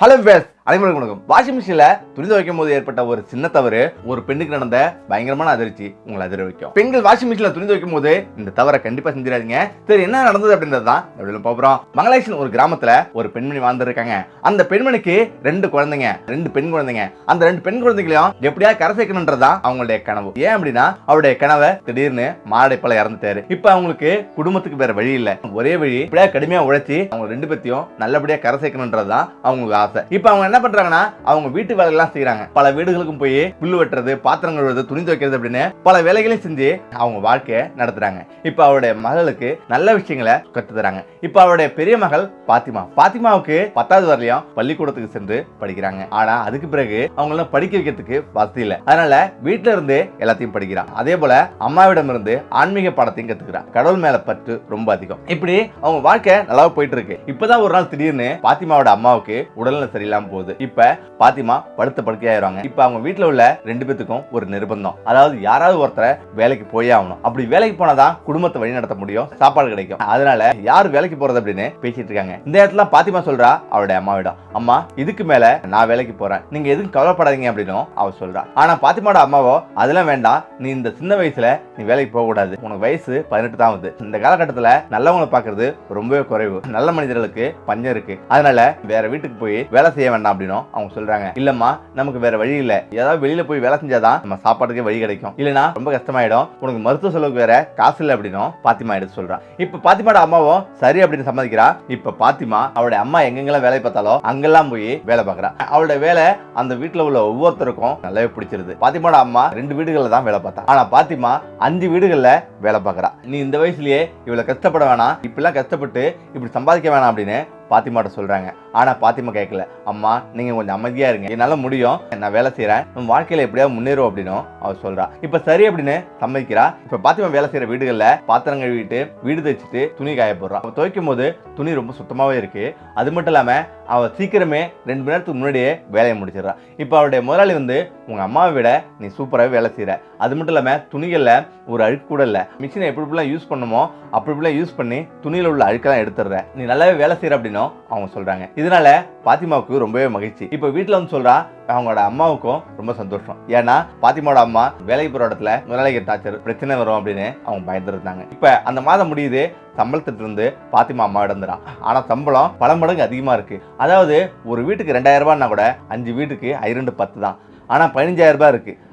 Hello, Beth. அனைவருக்கும் வணக்கம். Washing மிஷின்ல துணி துவைக்கும் போது ஏற்பட்ட ஒரு சின்ன தவறு ஒரு பெண்ணுக்கு நடந்த பயங்கரமான அதிர்ச்சி உங்களை அதிர வைக்கும். பெண்கள் வாஷிங் மிஷின்ல துணி துவைக்கும் போது இந்த தவறை கண்டிப்பா செஞ்சிடாதீங்க. சரி என்ன நடந்தது அப்படின்றது தான் எப்படி போறோம் மங்களேஷன் ஒரு கிராமத்துல ஒரு பெண்மணி வாழ்ந்துருக்காங்க. அந்த பெண்மணிக்கு ரெண்டு குழந்தைங்க ரெண்டு பெண் குழந்தைங்க. அந்த ரெண்டு பெண் குழந்தைகளையும் எப்படியா கரை சேர்க்கணுன்றதுதான் அவங்களுடைய கனவு. ஏன் அப்படின்னா அவருடைய கனவை திடீர்னு மாரடைப்பால இறந்துட்டாரு. இப்ப அவங்களுக்கு குடும்பத்துக்கு வேற வழி இல்ல. ஒரே வழி இப்படியா கடுமையா உழைச்சி அவங்க ரெண்டு பேத்தையும் நல்லபடியா கரை சேர்க்கணுன்றதுதான் அவங்களுக்கு ஆசை. இப்ப அவங்க என்ன என்ன பண்றாங்கன்னா அவங்க வீட்டு வேலைகள்லாம் செய்யறாங்க பல வீடுகளுக்கும் போய் புல்லு வெட்டுறது பாத்திரம் கழுவுறது துணி துவைக்கிறது அப்படின்னு பல வேலைகளையும் செஞ்சு அவங்க வாழ்க்கையை நடத்துறாங்க. இப்ப அவருடைய மகளுக்கு நல்ல விஷயங்களை கற்று தராங்க. இப்ப அவருடைய பெரிய மகள் பாத்திமா. பாத்திமாவுக்கு பத்தாவது வரலையும் பள்ளிக்கூடத்துக்கு சென்று படிக்கிறாங்க. ஆனா அதுக்கு பிறகு அவங்கள படிக்க வைக்கிறதுக்கு வசதி இல்லை. அதனால வீட்டுல இருந்து எல்லாத்தையும் படிக்கிறான். அதே போல அம்மாவிடம் இருந்து ஆன்மீக பாடத்தையும் கத்துக்கிறான். கடவுள் மேல பற்று ரொம்ப அதிகம். இப்படி அவங்க வாழ்க்கை நல்லா போயிட்டு இருக்கு. இப்பதான் ஒரு நாள் திடீர்னு பாத்திமாவோட அம்மாவுக்கு உடல்நல சரியில்லாம போகுது. இப்ப பாத்திமா படுத்த படுக்கையாயிருவாங்க இப்ப அவங்க வீட்டுல உள்ள ரெண்டு பேத்துக்கும் ஒரு நிர்பந்தம். அதாவது யாராவது ஒருத்தரை வேலைக்கு போயே ஆகணும். அப்படி வேலைக்கு போனாதான் குடும்பத்தை வழி நடத்த முடியும். சாப்பாடு கிடைக்கும். அதனால யார் வேலைக்கு போறது அப்படின்னு பேசிட்டு இருக்காங்க. இந்த இடத்துல பாத்திமா சொல்றா அவருடைய அம்மாவிடம் அம்மா இதுக்கு மேல நான் வேலைக்கு போறேன். நீங்க எதுவும் கவலைப்படாதீங்க அப்படின்னு அவ சொல்றா. ஆனா பாத்திமாவோட அம்மாவோ அதெல்லாம் வேண்டாம். நீ இந்த சின்ன வயசுல நீ வேலைக்கு போக கூடாது. உனக்கு வயசு பதினெட்டு தான் ஆகுது. இந்த காலகட்டத்துல நல்லவங்களை பாக்குறது ரொம்பவே குறைவு. நல்ல மனிதர்களுக்கு பஞ்சம் இருக்கு. அதனால வேற வீட்டுக்கு போய் வேலை செய்ய வேண்டாம். அப்படின்னும் அவங்க சொல்றாங்க. இல்லம்மா நமக்கு வேற வழி இல்ல. ஏதாவது வெளியில போய் வேலை செஞ்சாதான் நம்ம சாப்பாட்டுக்கே வழி கிடைக்கும். இல்லனா ரொம்ப கஷ்டமாயிடும். உனக்கு மருத்துவ செலவுக்கு வேற காசு இல்லை அப்படின்னும் பாத்திமா எடுத்து சொல்றான். இப்ப பாத்திமாட அம்மாவும் சரி அப்படின்னு சம்மதிக்கிறா. இப்ப பாத்திமா அவளுடைய அம்மா எங்கெங்கெல்லாம் வேலை பார்த்தாலோ அங்கெல்லாம் போய் வேலை பார்க்கறா. அவளுடைய வேலை அந்த வீட்டுல உள்ள ஒவ்வொருத்தருக்கும் நல்லாவே பிடிச்சிருது. பாத்திமாவோட அம்மா ரெண்டு வீடுகள்ல தான் வேலை பார்த்தா. ஆனா பாத்திமா அஞ்சு வீடுகள்ல வேலை பார்க்கறா. நீ இந்த வயசுலயே இவ்வளவு கஷ்டப்பட வேணாம். இப்படிலாம் கஷ்டப்பட்டு இப்படி சம்பாதிக்க வேணாம் அப்படின்னு பாத்திமாட்ட சொல்றாங்க. ஆனா பாத்திமா கேட்கல அம்மா நீங்க கொஞ்சம் அமைதியா இருங்க. என்னால முடியும். நான் வேலை செய்யறேன் உன் வாழ்க்கையில எப்படியாவது முன்னேறும் அப்படின்னும் அவர் சொல்றா. இப்ப சரி அப்படின்னு சம்மதிக்கிறா. இப்ப பாத்திமா வேலை செய்யற வீடுகள்ல பாத்திரம் கழுவிட்டு வீடு தைச்சிட்டு துணி காய போடுறா. அவ துவைக்கும் போது துணி ரொம்ப சுத்தமாவே இருக்கு. அது மட்டும் இல்லாம அவ சீக்கிரமே ரெண்டு மணி நேரத்துக்கு முன்னாடியே வேலையை முடிச்சிடுறா. இப்போ அவருடைய முதலாளி வந்து உங்க அம்மாவை விட நீ சூப்பராகவே வேலை செய்யற அது மட்டும் இல்லாம துணிகள்ல ஒரு அழுக்கு கூட இல்லை. மிஷினை எப்படி இப்படிலாம் யூஸ் பண்ணுமோ அப்படி இப்படிலாம் யூஸ் பண்ணி துணியில் உள்ள அழுக்கெல்லாம் எடுத்துடுற நீ நல்லாவே வேலை செய்யற அப்படின்னும் அவங்க சொல்கிறாங்க இதனால பாத்திமாவுக்கு ரொம்பவே மகிழ்ச்சி. இப்போ வீட்டில் வந்து சொல்கிறா அவங்களோட அம்மாவுக்கும் ரொம்ப சந்தோஷம். ஏன்னா பாத்திமாவோட அம்மா வேலைக்கு போகிற இடத்துல முதலாளிக்கு டாச்சர் பிரச்சனை வரும் அப்படின்னு அவங்க பயந்துருந்தாங்க. இப்போ அந்த மாதம் முடியுது சம்பளத்திட்ட இருந்து பாத்திமா அம்மா இடந்துறா ஆனால் சம்பளம் பல மடங்கு அதிகமாக இருக்குது அதாவது ஒரு வீட்டுக்கு ரெண்டாயிரம் ரூபாய்னா கூட அஞ்சு வீட்டுக்கு ஐரெண்டு பத்து தான் ஆனால் பதினஞ்சாயிரம் ரூபாய்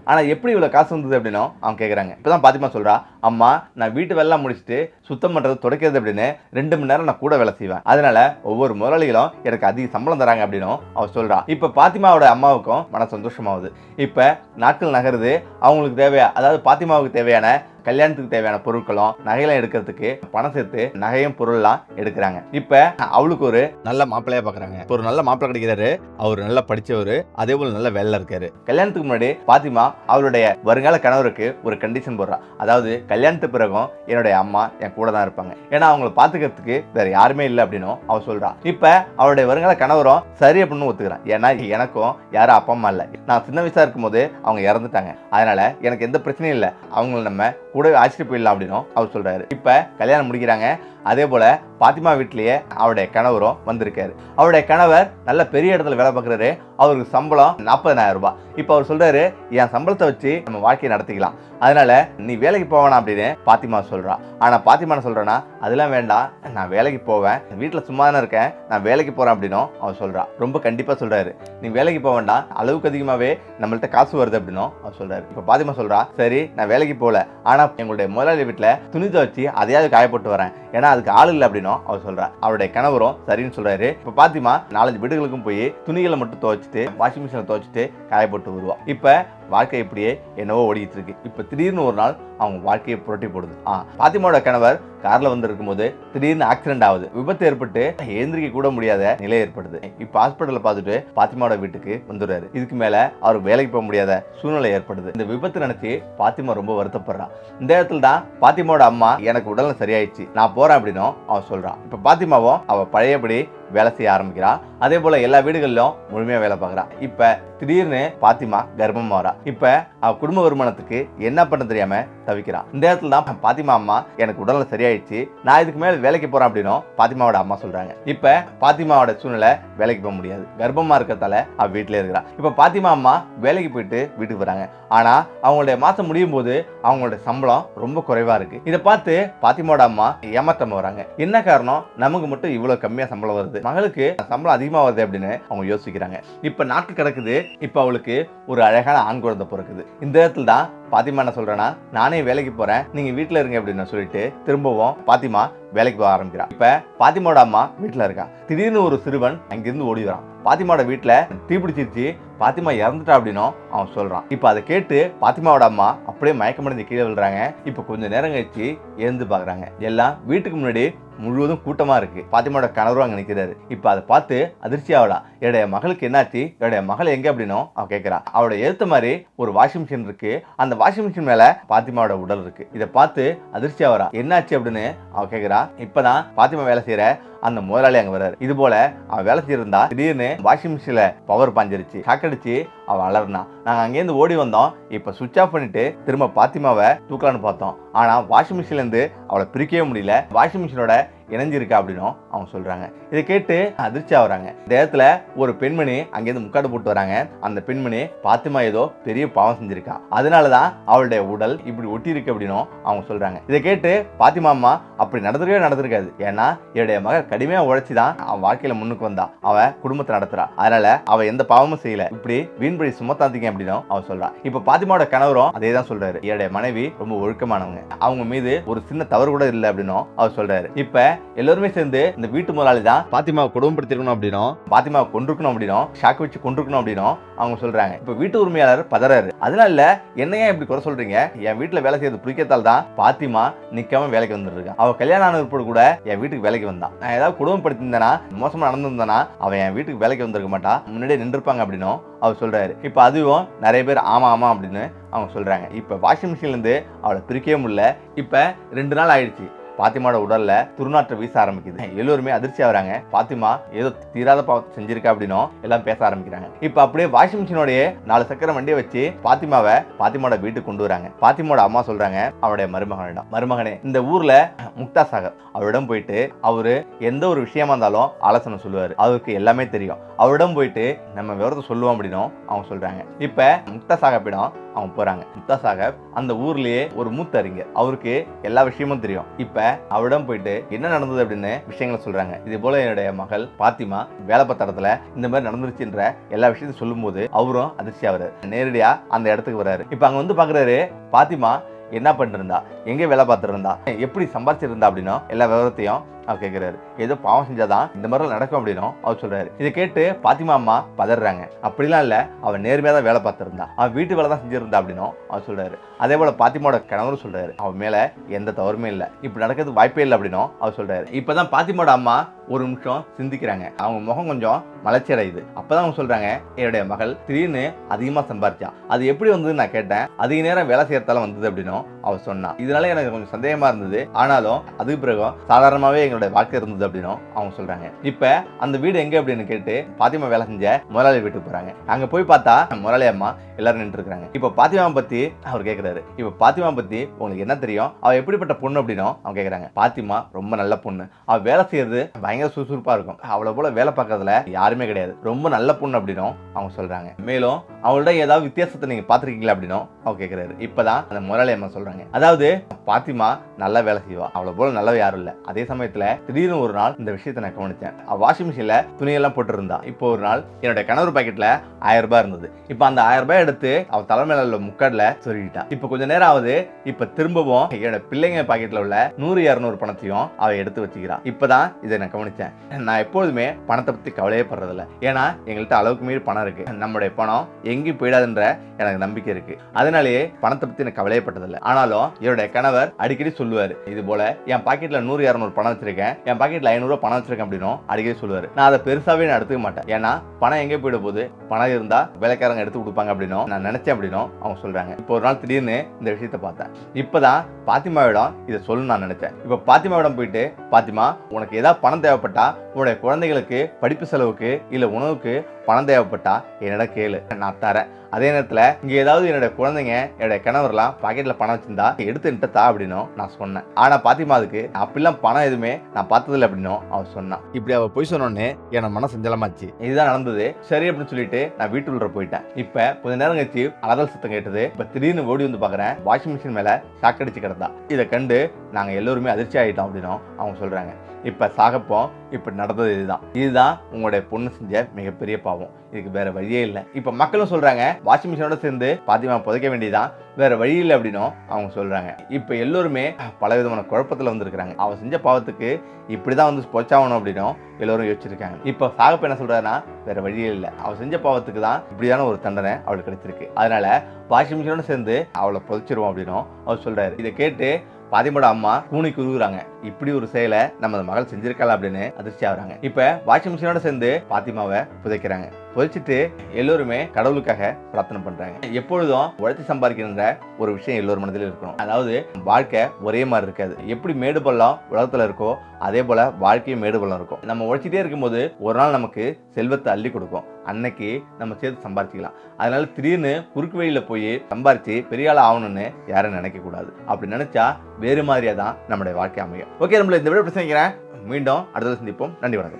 ஆனால் எப்படி இவ்வளோ காசு வந்தது அப்படின்னும் கேட்குறாங்க இப்போ தான் பாத்திமா சொல்கிறா அம்மா நான் வீட்டு வெள்ளம் முடிச்சுட்டு சுத்தம் பண்ணுறது துடைக்கிறது அப்படின்னு ரெண்டு மணி நேரம் நான் கூட வேலை செய்வேன். அதனால ஒவ்வொரு முதலாளிகளும் எனக்கு அதிக சம்பளம் தராங்க அப்படின்னும் அவ சொல்றா. இப்போ பாத்திமாவோட அம்மாவுக்கும் மன சந்தோஷமாகுது. இப்போ நாட்கள் நகருது அவங்களுக்கு தேவையா அதாவது பாத்திமாவுக்கு தேவையான கல்யாணத்துக்கு தேவையான பொருட்களும் நகையெல்லாம் எடுக்கிறதுக்கு பணம் சேர்த்து நகையும் பொருள்லாம் எடுக்கிறாங்க. இப்ப அவளுக்கு ஒரு நல்ல மாப்பிள்ளையா பாக்குறாங்க. ஒரு நல்ல மாப்பிள்ளை கிடைக்கிறாரு. அவர் நல்லா படிச்சவர் அதே போல நல்ல வேலை இருக்காரு. கல்யாணத்துக்கு முன்னாடி பாத்திமா அவளுடைய வருங்கால கணவருக்கு ஒரு கண்டிஷன் போடுறா. அதாவது கல்யாணத்துக்கு பிறகும் என்னுடைய அம்மா என் கூட தான் இருப்பாங்க. ஏன்னா அவங்கள பாத்துக்கிறதுக்கு வேற யாருமே இல்லை அப்படின்னும் அவ சொல்றா. இப்ப அவளுடைய வருங்கால கணவரும் சரி அப்படின்னு ஒத்துக்கிறான். ஏன்னா எனக்கும் யாரும் அப்பா அம்மா இல்லை. நான் சின்ன வயசா இருக்கும்போது அவங்க இறந்துட்டாங்க. அதனால எனக்கு எந்த பிரச்சனையும் இல்லை. அவங்கள நம்ம கூடவே அழைச்சிட்டு போயிடலாம் அப்படின்னும் அவர் சொல்றாரு. இப்ப கல்யாணம் முடிக்கிறாங்க. அதே போல பாத்திமா வீட்லயே அவருடைய கணவரும் வந்திருக்காரு. அவருடைய கணவர் நல்ல பெரிய இடத்துல வேலை பார்க்குறாரு. அவருக்கு சம்பளம் நாற்பதனாயிரம் ரூபாய். இப்போ அவர் சொல்றாரு என் சம்பளத்தை வச்சு நம்ம வாழ்க்கையை நடத்திக்கலாம். அதனால நீ வேலைக்கு போவேணா அப்படின்னு பாத்திமா சொல்றா. ஆனா பாத்திமா என்ன சொல்றேன்னா அதெல்லாம் வேண்டாம். நான் வேலைக்கு போவேன். வீட்டுல சும்மா தானே இருக்கேன். நான் வேலைக்கு போறேன் அப்படின்னும் அவர் சொல்றா. ரொம்ப கண்டிப்பா சொல்றாரு. நீ வேலைக்கு போக வேண்டாம். அளவுக்கு அதிகமாவே நம்மள்ட்ட காசு வருது அப்படின்னும் அவர் சொல்றாரு. இப்போ பாத்திமா சொல்றா சரி நான் வேலைக்கு போகல. ஆனா எங்களுடைய முதலாளி வீட்டுல துணி துவச்சி அதையாவது காயப்போட்டு வரேன். ஏன்னா அதுக்கு ஆள் இல்லை அப்படின்னும் அவர் சொல்றா. அவருடைய கணவரும் சரின்னு சொல்றாரு. இப்போ பாத்திமா நாலஞ்சு வீடுகளுக்கும் போய் துணிகளை மட்டும் துவைச்சிட்டு வாஷிங் மிஷினில் துவைச்சிட்டு காயப்பட்டு வருவான் இப்போ வாழ்க்கை இப்படியே என்னவோ ஓடிட்டு இருக்கு. இப்போ திடீர்னு ஒரு நாள் அவங்க வாழ்க்கையை புரட்டி போடுது. ஆ பாத்திமாவோட கணவர் கார்ல வந்து இருக்கும்போது திடீர்னு ஆக்சிடென்ட் ஆகுது. விபத்து ஏற்பட்டு எழுந்திரிக்க கூட முடியாத நிலை ஏற்படுது. இப்போ ஹாஸ்பிட்டலில் பார்த்துட்டு பாத்திமாவோட வீட்டுக்கு வந்துடுறாரு. இதுக்கு மேல அவர் வேலைக்கு போக முடியாத சூழ்நிலை ஏற்படுது. இந்த விபத்து நினைச்சு பாத்திமா ரொம்ப வருத்தப்படுறா. இந்த இடத்துல தான் பாத்திமாவோட அம்மா எனக்கு உடல்ல சரியாயிடுச்சு. நான் போறேன் அப்படின்னும் அவன் சொல்றான். இப்ப பாத்திமாவும் அவ பழையபடி வேலை செய்ய ஆரம்பிக்கிறா. அதே போல எல்லா வீடுகளிலும் முழுமையா வேலை பார்க்கறா. இப்ப திடீர்னு பாத்திமா கர்ப்பமா வரா இப்ப அவ குடும்ப வருமானத்துக்கு என்ன பண்ண தெரியாம தவிக்கிறான் இந்த இடத்துல தான் பாத்திமா அம்மா எனக்கு உடல்ல சரியாயிடுச்சு. நான் இதுக்கு மேல வேலைக்கு போறேன் அப்படின்னும் பாத்திமாவோட அம்மா சொல்றாங்க. இப்ப பாத்திமாவோட சூழ்நிலை வேலைக்கு போக முடியாது. கர்ப்பமா இருக்கிறதால அவ வீட்டுல இருக்கிறா. இப்ப பாத்திமா அம்மா வேலைக்கு போயிட்டு வீட்டுக்கு வராங்க. ஆனா அவங்களுடைய மாசம் முடியும் போது அவங்களோட சம்பளம் ரொம்ப குறைவா இருக்கு. இதை பார்த்து பாத்திமாவோட அம்மா ஏமாத்தம் வராங்க. என்ன காரணம்? நமக்கு மட்டும் இவ்வளவு கம்மியா சம்பளம் வருது. மகளுக்கு சம்பளம் அதிகமா வருது அப்படின்னு அவங்க யோசிக்கிறாங்க. இப்ப நாட்கள் கிடக்குது. இப்ப அவளுக்கு ஒரு அழகான ஆண் குழந்தை பிறக்குது. இந்த இடத்துல தான் பாத்திமா என்ன சொல்றேன்னா நானே வேலைக்கு போறேன். நீங்க வீட்டுல இருங்க அப்படின்னு சொல்லிட்டு திரும்பவும் பாத்திமா வேலைக்கு போக ஆரம்பிக்கிறா இப்ப பாத்திமாவோட அம்மா வீட்டுல இருக்கா. திடீர்னு ஒரு சிறுவன் அங்கிருந்து ஓடி வரான். பாத்திமாவோட வீட்டுல தீப்பிடிச்சிருச்சு பாத்திமா இறந்துட்டா அப்படின்னும் அவன் சொல்றான். இப்ப அதை கேட்டு பாத்திமாவோட அம்மா அப்படியே மயக்கமடைஞ்சு கீழே விழுறாங்க. இப்ப கொஞ்ச நேரம் கழிச்சு எழுந்து பாக்குறாங்க. எல்லாம் வீட்டுக்கு முன்னாடி முழுவதும் கூட்டமாக இருக்குது பாத்திமாவோட கணவரும் அங்கே நிற்கிறாரு இப்போ அதை பார்த்து அதிர்ச்சி ஆகலாம் என்னுடைய மகளுக்கு என்னாச்சு? என்னுடைய மகள் எங்கே அப்படின்னும் அவள் கேட்குறா அவளோட ஏற்ற மாதிரி ஒரு வாஷிங் மிஷின் இருக்குது அந்த வாஷிங் மிஷின் மேலே பாத்திமாவோட உடல் இருக்குது இதை பார்த்து அதிர்ச்சி ஆகிறா என்னாச்சு அப்படின்னு அவள் கேட்குறா இப்போ தான் பாத்திமா வேலை செய்கிற அந்த முதலாளி அங்க வர்றாரு. இது போல அவன் வேலை செய்யிருந்தா திடீர்னு வாஷிங் மிஷின்ல பவர் பாஞ்சிருச்சு. ஷாக் அடிச்சு அவ அலர்னா நாங்க அங்கேருந்து ஓடி வந்தோம். இப்ப சுவிட்ச் ஆஃப் பண்ணிட்டு திரும்ப பாத்திமாவை தூக்கலான்னு பார்த்தோம். ஆனா வாஷிங் மிஷின்ல இருந்து அவளை பிரிக்கவே முடியல. வாஷிங் மிஷினோட இணைஞ்சிருக்கா அப்படின்னும் அவங்க சொல்கிறாங்க இதை கேட்டு அதிர்ச்சி ஆகுறாங்க. இந்த இடத்துல ஒரு பெண்மணி அங்கேருந்து முக்காடு போட்டு வராங்க. அந்த பெண்மணி பாத்திமா ஏதோ பெரிய பாவம் செஞ்சிருக்கா. அதனாலதான் அவளுடைய உடல் இப்படி ஒட்டி இருக்கு அப்படின்னும் அவங்க சொல்கிறாங்க இதை கேட்டு பாத்திமா அம்மா அப்படி நடந்திருக்கவே நடந்திருக்காது. ஏன்னா என்னுடைய மகள் கடுமையாக உழைச்சி தான் அவன் வாழ்க்கையில் முன்னுக்கு வந்தா. அவன் குடும்பத்தை நடத்துறா. அதனால அவள் எந்த பாவமும் செய்யல. இப்படி வீண்படி சுமத்தாந்தீங்க அப்படின்னும் அவன் சொல்கிறான் இப்போ பாத்திமாவோட கணவரும் அதே தான் சொல்கிறாரு என்னுடைய மனைவி ரொம்ப ஒழுக்கமானவங்க. அவங்க மீது ஒரு சின்ன தவறு கூட இல்லை அப்படின்னும் அவர் சொல்கிறாரு இப்போ எல்லாருமே சேர்ந்து இந்த வீட்டு முதலாளி தான். பாத்திமாவை குடும்பப்படுத்திருக்கணும் அப்படின்னும் பாத்திமாவை கொண்டிருக்கணும் அப்படின்னும் ஷாக்கு வச்சு கொண்டிருக்கணும் அப்படின்னும் அவங்க சொல்றாங்க. இப்ப வீட்டு உரிமையாளர் பதறாரு. அதனால என்னையா இப்படி குறை சொல்றீங்க? என் வீட்டுல வேலை செய்யறது பிடிக்கத்தால் தான் பாத்திமா நிக்காம வேலைக்கு வந்துட்டு இருக்கா அவ கல்யாணம் ஆன உட்பட கூட என் வீட்டுக்கு வேலைக்கு வந்தான் நான் ஏதாவது குடும்பப்படுத்திருந்தேனா மோசமா நடந்திருந்தேனா அவன் என் வீட்டுக்கு வேலைக்கு வந்திருக்க மாட்டா. முன்னாடியே நின்றுப்பாங்க அப்படின்னும் அவர் சொல்றாரு. இப்ப அதுவும் நிறைய பேர் ஆமா ஆமா அப்படின்னு அவங்க சொல்றாங்க. இப்ப வாஷிங் மிஷின்ல இருந்து அவளை பிரிக்கவே முடியல. இப்ப ரெண்டு நாள் ஆயிடுச்சு. பாத்திமாவோட உடல்ல துர்நாற்றம் வீச ஆரம்பிக்குது. எல்லோருமே அதிர்ச்சி ஆகுறாங்க. பாத்திமா ஏதோ தீராத பாவத்தை செஞ்சிருக்கா அப்படின்னும் எல்லாம் பேச ஆரம்பிக்கிறாங்க. இப்ப அப்படியே வாஷிங் மிஷினோடய நாலு சக்கர வண்டியை வச்சு பாத்திமாவை பாத்திமாவோட வீட்டுக்கு கொண்டு வராங்க. பாத்திமாவோட அம்மா சொல்றாங்க அவருடைய மருமகனிடம். மருமகனே இந்த ஊர்ல முக்தா சாகர் அவரிடம் போயிட்டு அவரு எந்த ஒரு விஷயமா இருந்தாலும் ஆலோசனை சொல்லுவாரு. அவருக்கு எல்லாமே தெரியும். அவரிடம் போயிட்டு நம்ம விவரத்தை சொல்லுவோம் அப்படின்னும் அவங்க சொல்றாங்க. இப்ப முக்தா சாகப்பிடம் அவங்க போறாங்க. முக்தா சாகப் அந்த ஊர்லயே ஒரு மூத்த அறிஞர். அவருக்கு எல்லா விஷயமும் தெரியும். இப்ப அவரிடம் போயிட்டு என்ன நடந்தது அப்படின்னு விஷயங்களை சொல்றாங்க. இது போல என்னுடைய மகள் பாத்திமா வேலை பார்த்த இடத்துல இந்த மாதிரி நடந்துருச்சுன்ற எல்லா விஷயத்தையும் சொல்லும்போது அவரும் அதிர்ச்சி ஆகுறாரு நேரடியா அந்த இடத்துக்கு வராரு. இப்ப அங்க வந்து பாக்குறாரு பாத்திமா என்ன பண்ணிருந்தா எங்க வேலை பார்த்துருந்தா எப்படி சம்பாதிச்சிருந்தா அப்படின்னா எல்லா விவரத்தையும் அவர் கேட்கிறாரு ஏதோ பாவம் செஞ்சாதான் இந்த மாதிரிலாம் நடக்கும் அப்படின்னும் அவர் சொல்றாரு. இதை கேட்டு பாத்திமா அம்மா பதறாங்க. அப்படிலாம் இல்ல அவன் நேர்மையா தான் வேலை பார்த்திருந்தா. அவன் வீட்டு வேலை தான் செஞ்சிருந்தா அப்படின்னும் அவர் சொல்றாரு. அதே போல பாத்திமாவோட கணவரும் சொல்றாரு. அவன் மேல எந்த தவறுமே இல்லை. இப்படி நடக்கிறது வாய்ப்பே இல்லை அப்படின்னும் அவர் சொல்றாரு. இப்பதான் பாத்திமாவோட அம்மா ஒரு நிமிஷம் சிந்திக்கிறாங்க. அவங்க முகம் கொஞ்சம் மலர்ச்சி அடையுது அப்பதான் அவங்க சொல்றாங்க என்னுடைய மகள் திடீர்னு அதிகமா சம்பாரிச்சா அது எப்படி வந்ததுன்னு நான் கேட்டேன். அதிக நேரம் வேலை செய்யறதால வந்தது அப்படின்னும் அவர் சொன்னான் இதனால எனக்கு கொஞ்சம் சந்தேகமா இருந்தது. ஆனாலும் அதுக்கு பிறகு சாதாரணமாவே எங்களுடைய வாழ்க்கை இருந்தது அப்படின்னும் அவங்க சொல்றாங்க. இப்ப அந்த வீடு எங்க அப்படின்னு கேட்டு பாத்திமா வேலை செஞ்ச முதலாளி வீட்டுக்கு போறாங்க. அங்க போய் பார்த்தா முதலாளி அம்மா எல்லாரும் நின்று இருக்காங்க இப்ப பாத்திமா பத்தி அவர் கேக்குறாரு. இப்ப பாத்திமா பத்தி உங்களுக்கு என்ன தெரியும்? அவ எப்படிப்பட்ட பொண்ணு அப்படின்னும் அவங்க கேக்குறாங்க. பாத்திமா ரொம்ப நல்ல பொண்ணு. அவ வேலை செய்யறது பயங்கர சுறுசுறுப்பா இருக்கும். அவ்வளோ போல வேலை பார்க்கறதுல யாருமே கிடையாது. ரொம்ப நல்ல பொண்ணு அப்படின்னும் அவங்க சொல்கிறாங்க மேலும் அவள்கிட்ட ஏதாவது வித்தியாசத்தை நீங்கள் பார்த்துருக்கீங்களா அப்படின்னும் அவங்க கேட்குறாரு இப்போ தான் அந்த முதலாளி அம்மா சொல்கிறாங்க அதாவது பாத்திமா நல்லா வேலை செய்வா. அவளை போல நல்லவ யாரும் இல்லை. அதே சமயத்தில் திடீர்னு ஒரு நாள் இந்த விஷயத்தை நான் கவனித்தேன் வாஷிங் மிஷினில் துணியெல்லாம் போட்டுருந்தா. இப்போ ஒரு நாள் என்னுடைய கணவர் பாக்கெட்டில் ஆயிரம் ரூபாய் இருந்தது. இப்போ அந்த ஆயிரம் ரூபாய் எடுத்து அவள் தலைமையில் உள்ள முக்கடில் சொல்லிட்டான் இப்போ கொஞ்ச நேரம் ஆகுது. இப்போ திரும்பவும் என்னோட பிள்ளைங்க பாக்கெட்டில் உள்ள நூறு இரநூறு பணத்தையும் அவள் எடுத்து வச்சுக்கிறாள் இப்போ தான் இதை நான் கவனித்தேன் நான் எப்பொழுதுமே பணத்தை பற்றி கவலையே படுறதில்ல. ஏன்னா எங்கள்கிட்ட அளவுக்கு மீறி பணம் இருக்கு. நம்முடைய பணம் எங்கேயும் போயிடாதுன்ற எனக்கு நம்பிக்கை இருக்கு. அதனாலேயே பணத்தை பத்தி எனக்கு கவலையப்பட்டதில்லை. ஆனாலும் என்னுடைய கணவர் அடிக்கடி சொல்லுவாரு இது போல என் பாக்கெட்ல நூறு இரநூறு பணம் வச்சிருக்கேன். என் பாக்கெட்ல ஐநூறு பணம் வச்சிருக்கேன் அப்படின்னும் அடிக்கடி சொல்லுவாரு. நான் அதை பெருசாவே நான் எடுத்துக்க மாட்டேன். ஏன்னா பணம் எங்கே போயிட போது பணம் இருந்தா வேலைக்காரங்க எடுத்து கொடுப்பாங்க அப்படின்னும் நான் நினைச்சேன் அப்படின்னும் அவங்க சொல்றாங்க. இப்போ ஒரு நாள் திடீர்னு இந்த விஷயத்தை பார்த்தேன். இப்பதான் பாத்திமாவிடம் இதை சொல்லணும்னு நான் நினைச்சேன். இப்போ பாத்திமாவிடம் போயிட்டு பாத்திமா உனக்கு ஏதாவது பணம் தேவைப்பட்டா உன்னுடைய குழந்தைகளுக்கு படிப்பு செலவுக்கு இல்ல உணவுக்கு பணம் தேவைப்பட்டா என்னிடம் கேளு. நான் தரேன். அதே நேரத்துல இங்க ஏதாவது என்னோட குழந்தைங்க என்னோட கணவர்லாம் பாக்கெட்ல பணம் வச்சிருந்தா எடுத்து என்கிட்ட தா அப்படின்னும் நான் சொன்னேன். ஆனா பாத்திமா அதுக்கு அப்படிலாம் பணம் எதுவுமே நான் பார்த்ததில்ல அப்படின்னும் அவ சொன்னான். இப்படி அவ போய் சொன்னோடனே என் மன சஞ்சலமாச்சு இதுதான் நடந்தது. சரி அப்படின்னு சொல்லிட்டு நான் வீட்டுள்ள போயிட்டேன். இப்ப கொஞ்ச நேரம் கழிச்சு அலறல் சத்தம் கேட்டது. இப்ப திடீர்னு ஓடி வந்து பாக்குறேன். வாஷிங் மிஷின் மேல சாக்கடிச்சு கிடந்தா. இதை கண்டு நாங்க எல்லோருமே அதிர்ச்சி ஆயிட்டோம் அப்படின்னும் அவங்க சொல்றாங்க. இப்போ சாகப்போம். இப்போ நடந்தது இதுதான். இதுதான் உங்களுடைய பொண்ணு செஞ்ச மிகப்பெரிய பாவம். இதுக்கு வேற வழியே இல்லை. இப்போ மக்களும் சொல்றாங்க வாஷிங் மிஷினோட சேர்ந்து பாத்திமா புதைக்க வேண்டியதுதான். வேற வழி இல்லை அப்படின்னும் அவங்க சொல்றாங்க. இப்போ எல்லோருமே பல விதமான குழப்பத்தில் வந்திருக்கிறாங்க. அவன் செஞ்ச பாவத்துக்கு இப்படிதான் வந்து பொச்சாகணும் அப்படின்னும் எல்லோரும் யோசிச்சிருக்காங்க. இப்போ சாகப்ப என்ன சொல்றாருன்னா வேற வழியே இல்லை. அவன் செஞ்ச பாவத்துக்கு தான் இப்படியான ஒரு தண்டனை அவளுக்கு கிடைச்சிருக்கு அதனால வாஷிங் மிஷினோட சேர்ந்து அவளை புதைச்சிருவோம் அப்படின்னும் அவர் சொல்றாரு. இதை கேட்டு பாத்திமோட அம்மா கூனி குறுகுறாங்க இப்படி ஒரு செயலை நமது மகள் செஞ்சிருக்கலாம் அப்படின்னு அதிர்ச்சி ஆகுறாங்க. இப்ப வாஷிங் மிஷினோட சேர்ந்து பாத்திமாவை புதைக்கிறாங்க. புதைச்சிட்டு எல்லோருமே கடவுளுக்காக பிரார்த்தனை பண்றாங்க. எப்பொழுதும் உழைச்சி சம்பாதிக்கின்ற ஒரு விஷயம் எல்லோரும் மனதில் இருக்கணும். அதாவது வாழ்க்கை ஒரே மாதிரி இருக்காது. எப்படி மேடு பள்ளம் உலகத்துல இருக்கோ அதே போல வாழ்க்கையும் மேடு பள்ளம் இருக்கும். நம்ம உழைச்சிட்டே இருக்கும்போது ஒரு நாள் நமக்கு செல்வத்தை அள்ளி கொடுக்கும். அன்னைக்கு நம்ம சேர்த்து சம்பாதிச்சிக்கலாம். அதனால திடீர்னு குறுக்கு வழியில போய் சம்பாரிச்சு பெரிய ஆள் ஆகணும்னு யாரும் நினைக்க கூடாது அப்படி நினைச்சா வேறு மாதிரியா தான் நம்முடைய வாழ்க்கை அமையும். ஓகே நம்மள இந்த விட பிரச்சனைக்கிறேன் மீண்டும் அடுத்தது சந்திப்போம். நன்றி வணக்கம்.